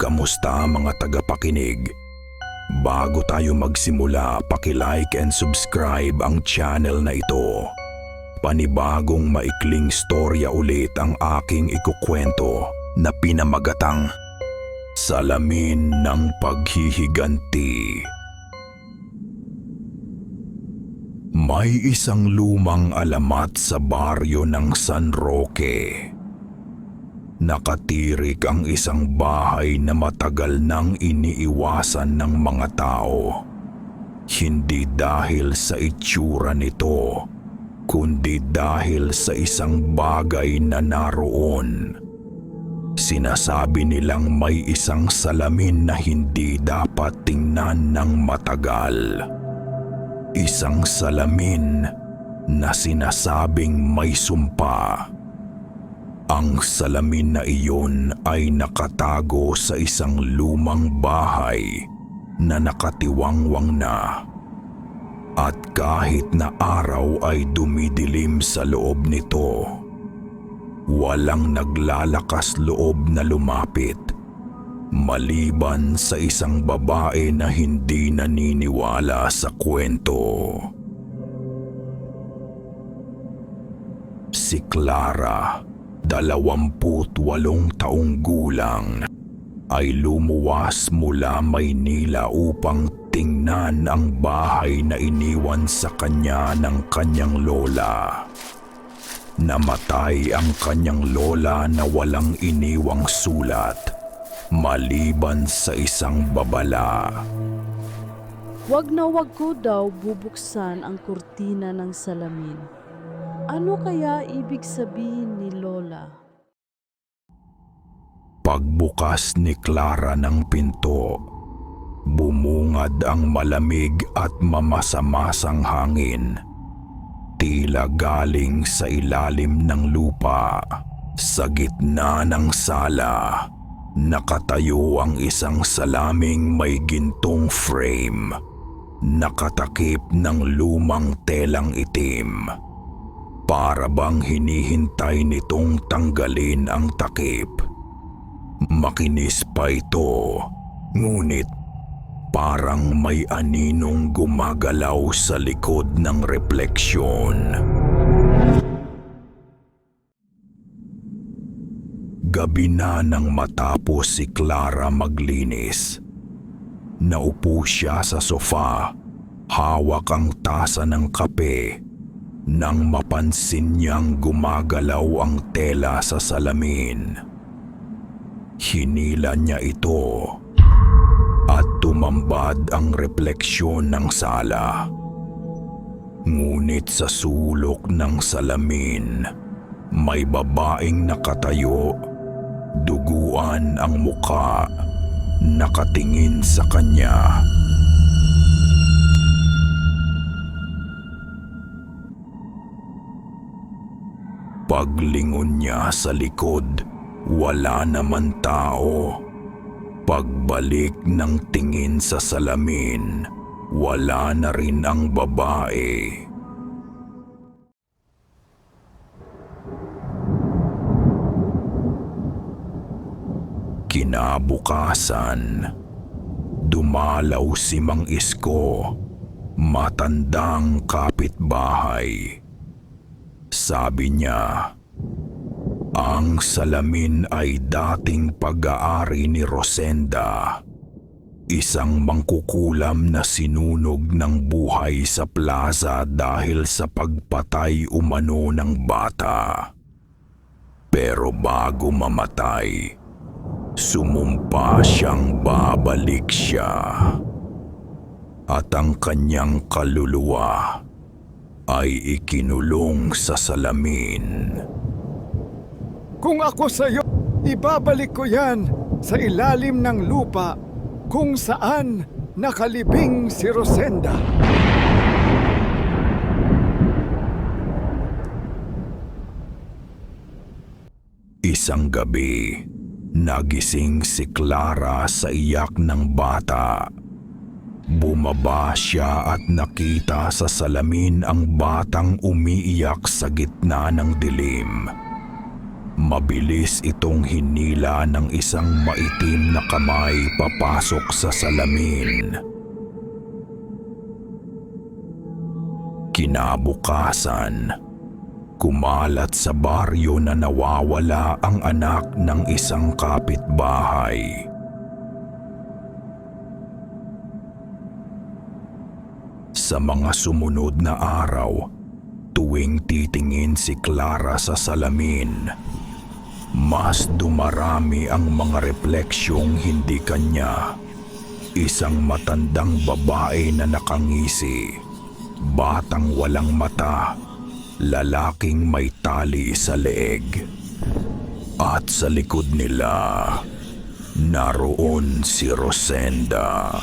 Kamusta mga tagapakinig? Bago tayo magsimula, paki-like and subscribe ang channel na ito. Panibagong maikling storya ulit ang aking ikukwento na pinamagatang Salamin ng Paghihiganti. May isang lumang alamat sa baryo ng San Roque. Nakatirik ang isang bahay na matagal nang iniiwasan ng mga tao. Hindi dahil sa itsura nito, kundi dahil sa isang bagay na naroon. Sinasabi nilang may isang salamin na hindi dapat tingnan ng matagal. Isang salamin na sinasabing may sumpa. Ang salamin na iyon ay nakatago sa isang lumang bahay na nakatiwangwang na. At kahit na araw ay dumidilim sa loob nito, walang naglalakas loob na lumapit maliban sa isang babae na hindi naniniwala sa kwento. Si Clara. 28 taong gulang ay lumuwas mula Maynila upang tingnan ang bahay na iniwan sa kanya ng kanyang lola. Namatay ang kanyang lola na walang iniwang sulat maliban sa isang babala. Wag na wag ko daw bubuksan ang kurtina ng salamin ano kaya ibig sabihin ni Lola? Pagbukas ni Clara ng pinto, bumungad ang malamig at mamasamasang hangin. Tila galing sa ilalim ng lupa, sa gitna ng sala. Nakatayo ang isang salaming may gintong frame. Nakatakip ng lumang telang itim. Para bang hinihintay nitong tanggalin ang takip. Makinis pa ito, ngunit parang may aninong gumagalaw sa likod ng refleksyon. Gabi na nang matapos si Clara maglinis. Naupo siya sa sofa, hawak ang tasa ng kape, nang mapansin niyang gumagalaw ang tela sa salamin. Hinila niya ito at tumambad ang refleksyon ng sala. Ngunit sa sulok ng salamin, may babaeng nakatayo Duguan ang muka, nakatingin sa kanya. Paglingon niya sa likod, wala naman tao. Pagbalik ng tingin sa salamin, wala na rin ang babae. Kinabukasan, dumalaw si Mang Isko, matandang kapitbahay. Sabi niya, ang salamin ay dating pag-aari ni Rosenda, isang mangkukulam na sinunog ng buhay sa plaza dahil sa pagpatay umano ng bata. Pero bago mamatay, Sumumpa siyang babalik siya. At ang kanyang kaluluwa ay ikinulong sa salamin. Kung ako sa iyo, ibabalik ko yan sa ilalim ng lupa kung saan nakalibing si Rosenda. Isang gabi, nagising si Clara sa iyak ng bata. Bumaba siya at nakita sa salamin ang batang umiiyak sa gitna ng dilim. Mabilis itong hinila ng isang maitim na kamay papasok sa salamin. Kinabukasan, kumalat sa baryo na nawawala ang anak ng isang kapitbahay. Sa mga sumunod na araw, tuwing titingin si Clara sa salamin, mas dumarami ang mga refleksyong hindi kanya. Isang matandang babae na nakangisi, batang walang mata, lalaking may tali sa leeg. At sa likod nila, naroon si Rosenda.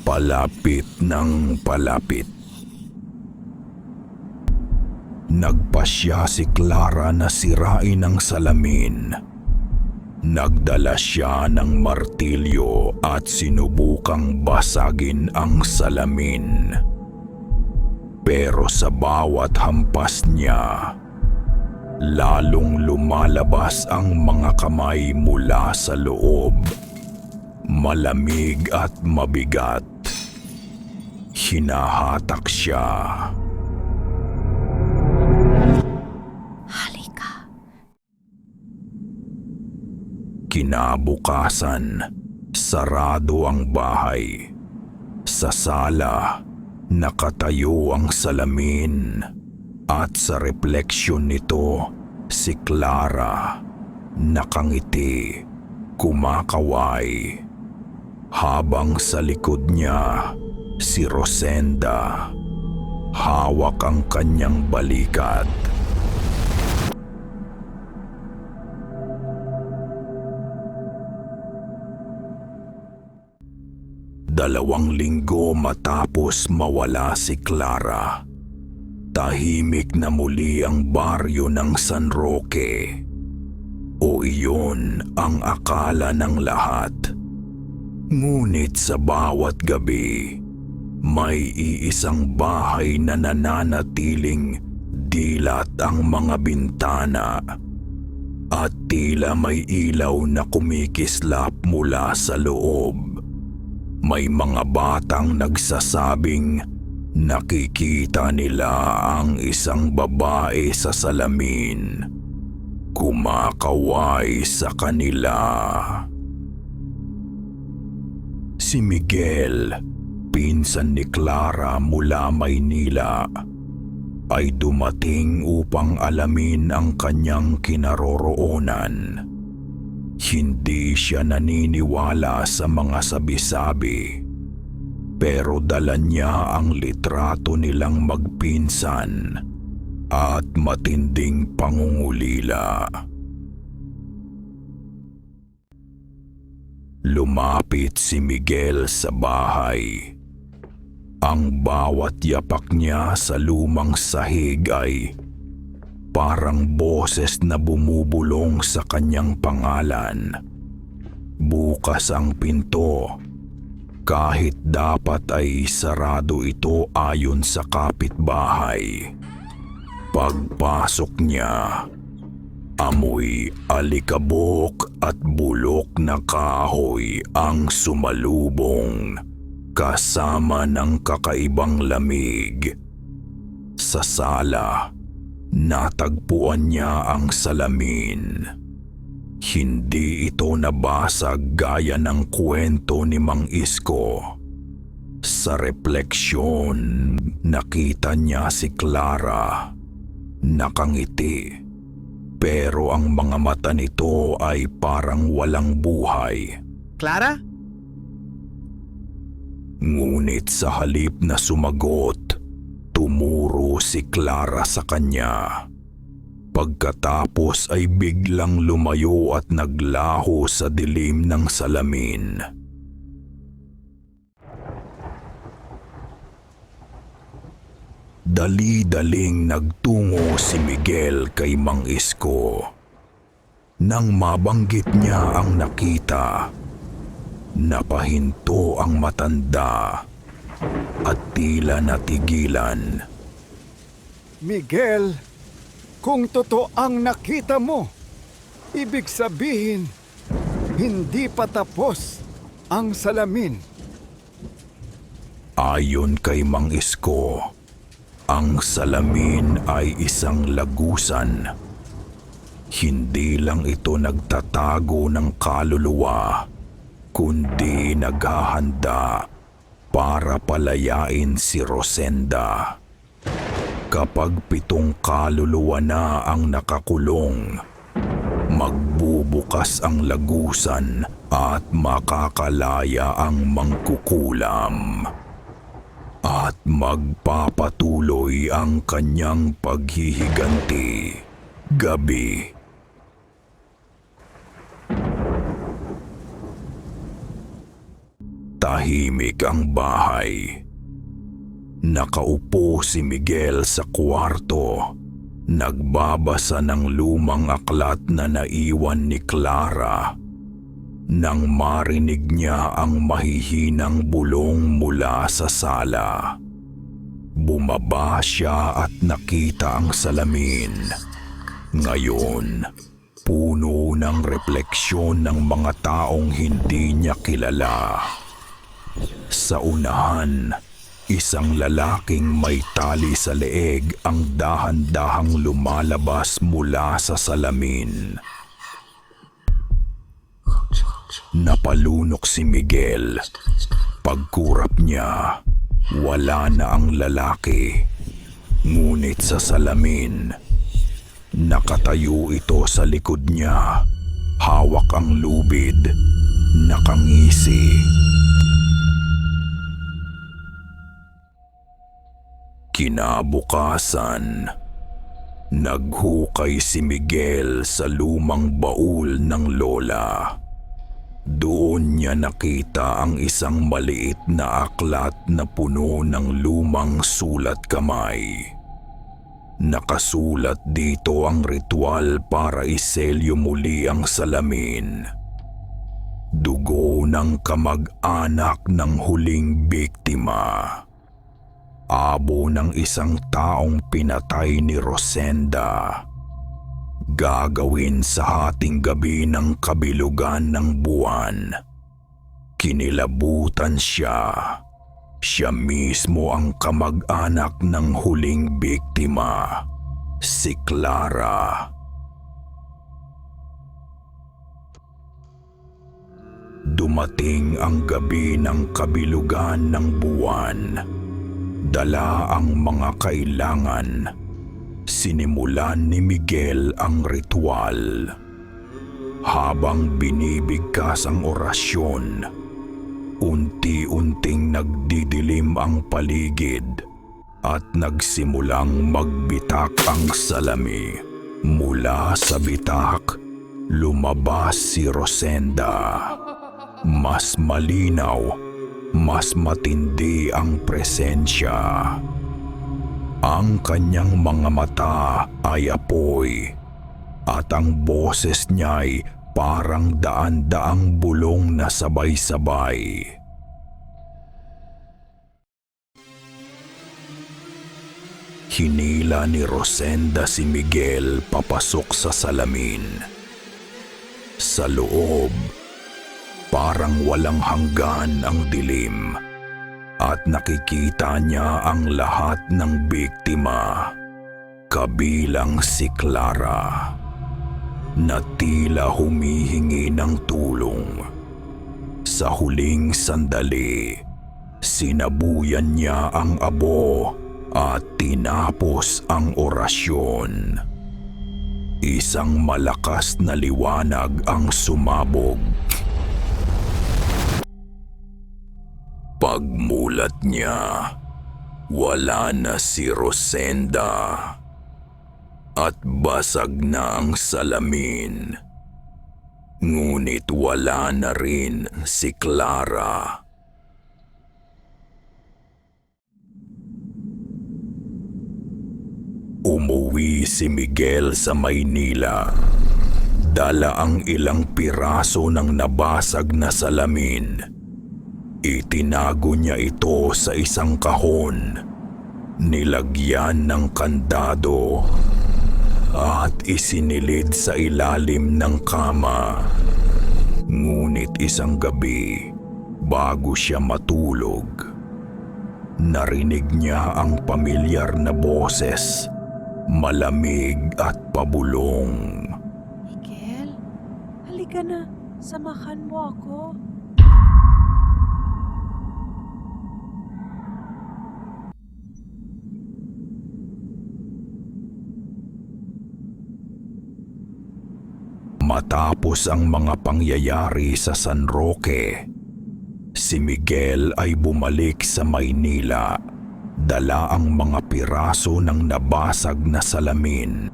Palapit ng palapit. Nagpasya si Clara na sirain ang salamin. Nagdala siya ng martilyo at sinubukang basagin ang salamin. Pero sa bawat hampas niya, lalong lumalabas ang mga kamay mula sa loob. Malamig at mabigat. Hinahatak siya. Halika. Kinabukasan, sarado ang bahay. Sa sala, nakatayo ang salamin. At sa refleksyon nito, si Clara, nakangiti, kumakaway. Habang sa likod niya, si Rosenda, hawak ang kanyang balikat. Dalawang linggo matapos mawala si Clara. Tahimik na muli ang baryo ng San Roque. O iyon ang akala ng lahat. Ngunit sa bawat gabi, may iisang bahay na nananatiling dilat ang mga bintana at tila may ilaw na kumikislap mula sa loob. May mga batang nagsasabing nakikita nila ang isang babae sa salamin. Kumakaway sa kanila. Si Miguel, pinsan ni Clara mula Maynila, ay dumating upang alamin ang kanyang kinaroroonan. Hindi siya naniniwala sa mga sabi-sabi. Pero dala niya ang litrato nilang magpinsan at matinding pangungulila. Lumapit si Miguel sa bahay. Ang bawat yapak niya sa lumang sahig ay parang boses na bumubulong sa kanyang pangalan. Bukas ang pinto. Kahit dapat ay sarado ito ayon sa kapitbahay. Pagpasok niya, amoy alikabok at bulok na kahoy ang sumalubong kasama ng kakaibang lamig. Sa sala, natagpuan niya ang salamin. Hindi ito nabasag gaya ng kwento ni Mang Isko. Sa refleksyon, nakita niya si Clara. Nakangiti. Pero ang mga mata nito ay parang walang buhay. Clara? Ngunit sa halip na sumagot, tumuro si Clara sa kanya. Pagkatapos ay biglang lumayo at naglaho sa dilim ng salamin. Dali-daling nagtungo si Miguel kay Mang Isko. Nang mabanggit niya ang nakita, napahinto ang matanda at tila natigilan. Miguel, kung totoo ang nakita mo, ibig sabihin, hindi pa tapos ang salamin. Ayon kay Mang Isko, ang salamin ay isang lagusan. Hindi lang ito nagtatago ng kaluluwa, kundi naghahanda para palayain si Rosenda. Kapag pitong kaluluwa na ang nakakulong, magbubukas ang lagusan at makakalaya ang mangkukulam. At magpapatuloy ang kanyang paghihiganti gabi. Tahimik ang bahay. Nakaupo si Miguel sa kwarto. Nagbabasa ng lumang aklat na naiwan ni Clara. Nang marinig niya ang mahihinang bulong mula sa sala. Bumaba siya at nakita ang salamin. Ngayon, puno ng refleksyon ng mga taong hindi niya kilala. Sa unahan, isang lalaking may tali sa leeg ang dahan-dahang lumalabas mula sa salamin. Napalunok si Miguel. Pagkurap niya, wala na ang lalaki. Ngunit sa salamin, nakatayo ito sa likod niya. Hawak ang lubid, nakangisi. Kinabukasan, naghukay si Miguel sa lumang baul ng lola. Doon niya nakita ang isang maliit na aklat na puno ng lumang sulat kamay. Nakasulat dito ang ritual para iselyo muli ang salamin. Dugo ng kamag-anak ng huling biktima. Abo ng isang taong pinatay ni Rosenda. Gagawin sa hating gabi ng kabilugan ng buwan. Kinilabutan siya. Siya mismo ang kamag-anak ng huling biktima, si Clara. Dumating ang gabi ng kabilugan ng buwan. Dala ang mga kailangan. Sinimulan ni Miguel ang ritual. Habang binibigkas ang orasyon, unti-unting nagdidilim ang paligid at nagsimulang magbitak ang salami. Mula sa bitak, lumabas si Rosenda. Mas malinaw, mas matindi ang presensya. Ang kanyang mga mata ay apoy at ang boses niya'y parang daan-daang bulong na sabay-sabay. Hinila ni Rosenda si Miguel papasok sa salamin. Sa loob, parang walang hanggan ang dilim at nakikita niya ang lahat ng biktima, kabilang si Clara, na tila humihingi ng tulong. Sa huling sandali, sinabuyan niya ang abo at tinapos ang orasyon. Isang malakas na liwanag ang sumabog Pagmulat niya, wala na si Rosenda. At basag na ang salamin. Ngunit wala na rin si Clara. Umuwi si Miguel sa Maynila. Dala ang ilang piraso ng nabasag na salamin. Itinago niya ito sa isang kahon. Nilagyan ng kandado. at isinilid sa ilalim ng kama. Ngunit isang gabi, bago siya matulog, narinig niya ang pamilyar na boses, malamig at pabulong. Miguel, halika na. Samahan mo ako. Matapos ang mga pangyayari sa San Roque, si Miguel ay bumalik sa Maynila. Dala ang mga piraso ng nabasag na salamin.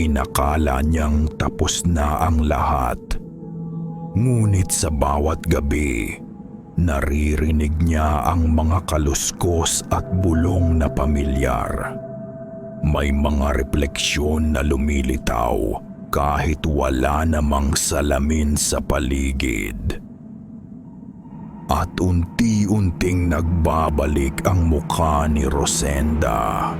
Inakala niyang tapos na ang lahat. Ngunit sa bawat gabi, naririnig niya ang mga kaluskos at bulong na pamilyar. May mga refleksyon na lumilitaw kahit wala namang salamin sa paligid. At unti-unting nagbabalik ang mukha ni Rosenda.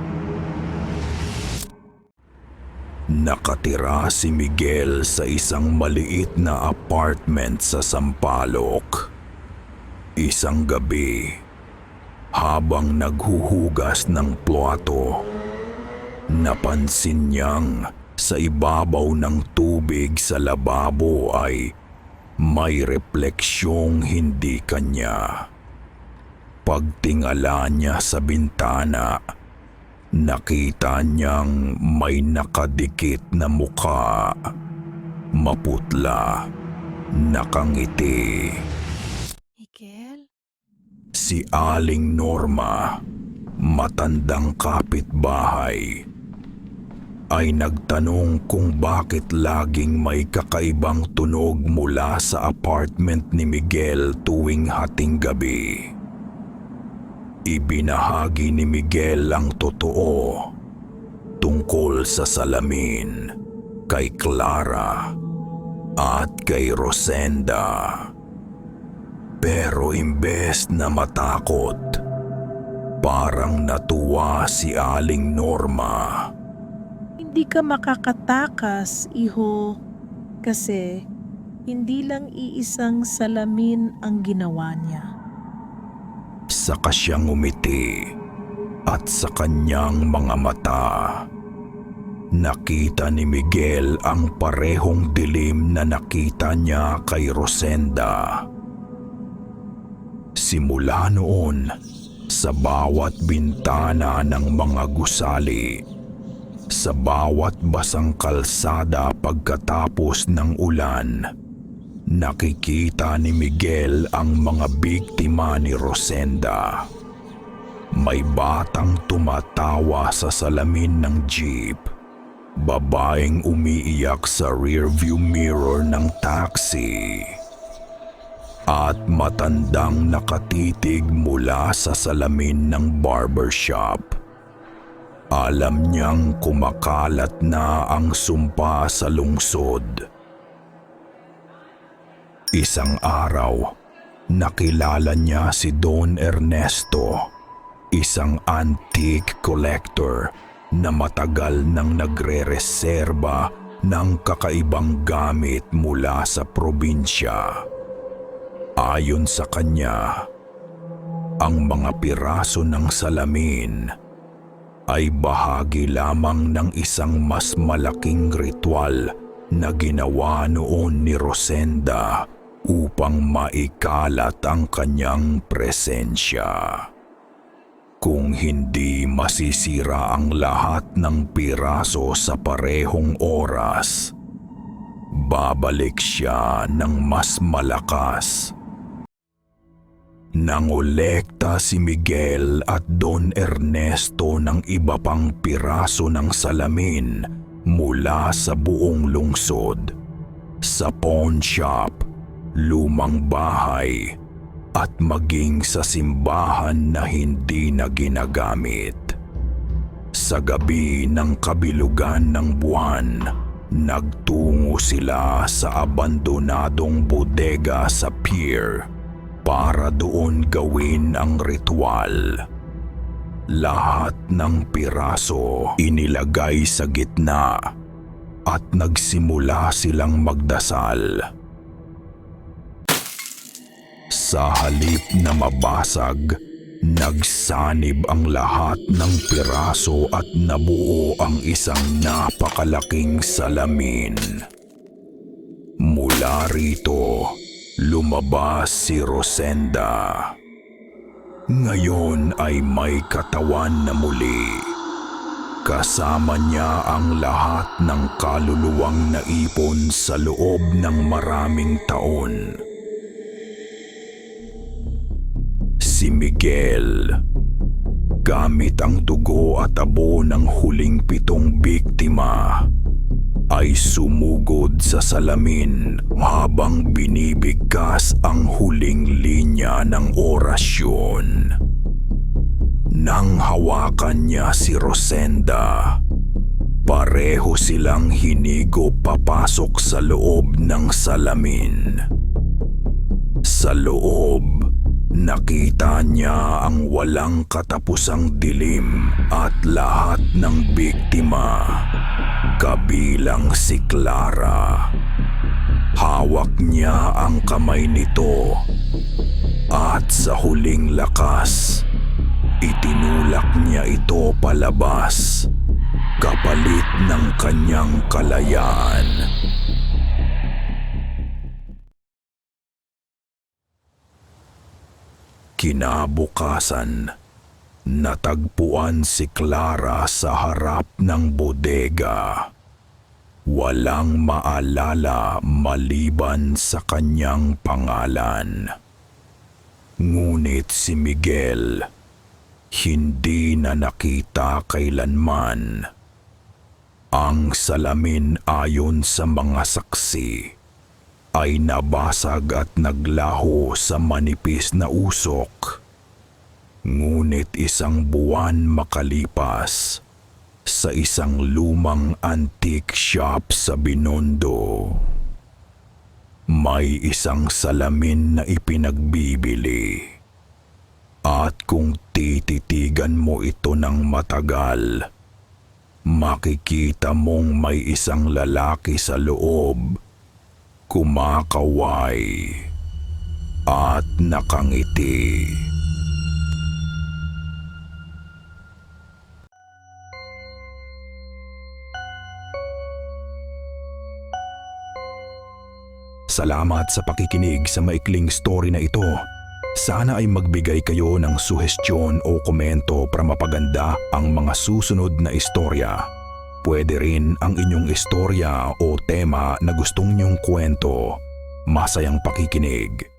Nakatira si Miguel sa isang maliit na apartment sa Sampaloc. Isang gabi, habang naghuhugas ng plato, napansin niyang sa ibabaw ng tubig sa lababo ay may refleksyong hindi kanya. Pagtingala niya sa bintana, nakita niyang may nakadikit na muka. Maputla, nakangiti. Miguel? Si Aling Norma, matandang kapitbahay, ay nagtanong kung bakit laging may kakaibang tunog mula sa apartment ni Miguel tuwing hating gabi. Ibinahagi ni Miguel ang totoo tungkol sa salamin kay Clara at kay Rosenda. Pero imbes na matakot, parang natuwa si Aling Norma. Hindi ka makakatakas, iho, kasi hindi lang iisang salamin ang ginawa niya. Saka siyang umiti at sa kanyang mga mata. Nakita ni Miguel ang parehong dilim na nakita niya kay Rosenda. Simula noon, sa bawat bintana ng mga gusali, sa bawat basang kalsada pagkatapos ng ulan, nakikita ni Miguel ang mga biktima ni Rosenda. May batang tumatawa sa salamin ng jeep. Babaeng umiiyak sa rearview mirror ng taxi. At matandang nakatitig mula sa salamin ng barbershop. Alam niyang kumakalat na ang sumpa sa lungsod. Isang araw, nakilala niya si Don Ernesto, isang antique collector na matagal nang nagre-reserba ng kakaibang gamit mula sa probinsya. Ayon sa kanya, ang mga piraso ng salamin ay bahagi lamang ng isang mas malaking ritual na ginawa noon ni Rosenda upang maikalat ang kanyang presensya. Kung hindi masisira ang lahat ng piraso sa parehong oras, babalik siya ng mas malakas. Nangolekta si Miguel at Don Ernesto ng iba pang piraso ng salamin mula sa buong lungsod. Sa pawn shop, lumang bahay, at maging sa simbahan na hindi na ginagamit. Sa gabi ng kabilugan ng buwan, nagtungo sila sa abandonadong bodega sa pier para doon gawin ang ritual. Lahat ng piraso inilagay sa gitna at nagsimula silang magdasal. Sa halip na mabasag, nagsanib ang lahat ng piraso at nabuo ang isang napakalaking salamin. Mula rito, lumabas si Rosenda. Ngayon ay may katawan na muli. Kasama niya ang lahat ng kaluluwang naipon sa loob ng maraming taon. Si Miguel, gamit ang dugo at abo ng huling pitong biktima, ay sumugod sa salamin habang binibigkas ang huling linya ng orasyon. Nang hawakan niya si Rosenda, pareho silang hinigo papasok sa loob ng salamin. Sa loob, nakita niya ang walang katapusang dilim at lahat ng biktima, kabilang si Clara. Hawak niya ang kamay nito at sa huling lakas, itinulak niya ito palabas kapalit ng kanyang kalayaan. Kinabukasan, natagpuan si Clara sa harap ng bodega. Walang maalala maliban sa kanyang pangalan. Ngunit si Miguel, hindi na nakita kailanman. Ang salamin ayon sa mga saksi ay nabasag at naglaho sa manipis na usok. Ngunit isang buwan makalipas, sa isang lumang antique shop sa Binondo, may isang salamin na ipinagbibili. At kung tititigan mo ito ng matagal, makikita mong may isang lalaki sa loob kumakaway at nakangiti. Salamat sa pakikinig sa maikling story na ito. Sana ay magbigay kayo ng suhestyon o komento para mapaganda ang mga susunod na istorya. Pwede rin ang inyong istorya o tema na gustong niyong kwento. Masayang pakikinig.